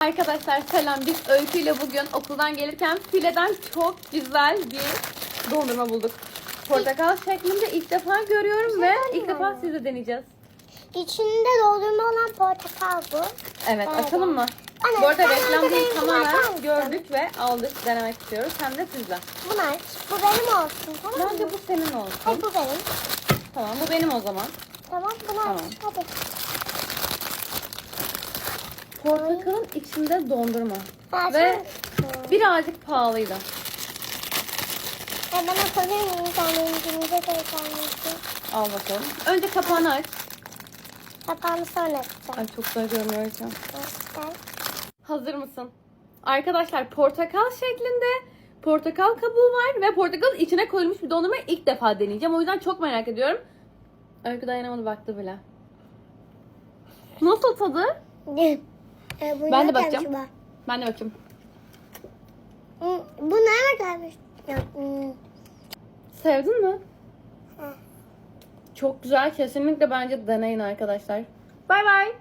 Arkadaşlar selam. Biz Öykü ile bugün okuldan gelirken fileden çok güzel bir dondurma bulduk. Portakal şeklinde ilk defa görüyorum ve ilk defa siz de deneyeceğiz. İçinde doldurma olan portakal bu. Evet Evet. açalım mı? Anne, Bu arada reklam değil tamamen gördük ve aldık denemek istiyoruz. Hem de sizle. Bunu aç. Bu benim olsun tamam mı? Bence bu senin Hayır olsun. bu benim. Tamam bu benim o zaman. Tamam bunu Tamam. Hadi. Portakalın içinde dondurma. Açar Ve mısın? birazcık pahalıydı. Ben bana koyar mıyım? Sen benimkinize koyar mısın? Al bakalım. Önce kapağını aç. Kapağını sonra açacağım. Ay çok güzel görünüyor. Gel. Hazır mısın? Arkadaşlar portakal şeklinde portakal kabuğu var ve portakalın içine koyulmuş bir dondurmayı ilk defa deneyeceğim. O yüzden çok merak ediyorum. Öykü dayanamadı baktı bile. Nasıl tadı? Bu Ben de bakacağım. çıkma? Ben de bakayım. Bu nerede gelmiş? Sevdin mi? Hı. Çok güzel. Kesinlikle bence deneyin arkadaşlar. Bay bay.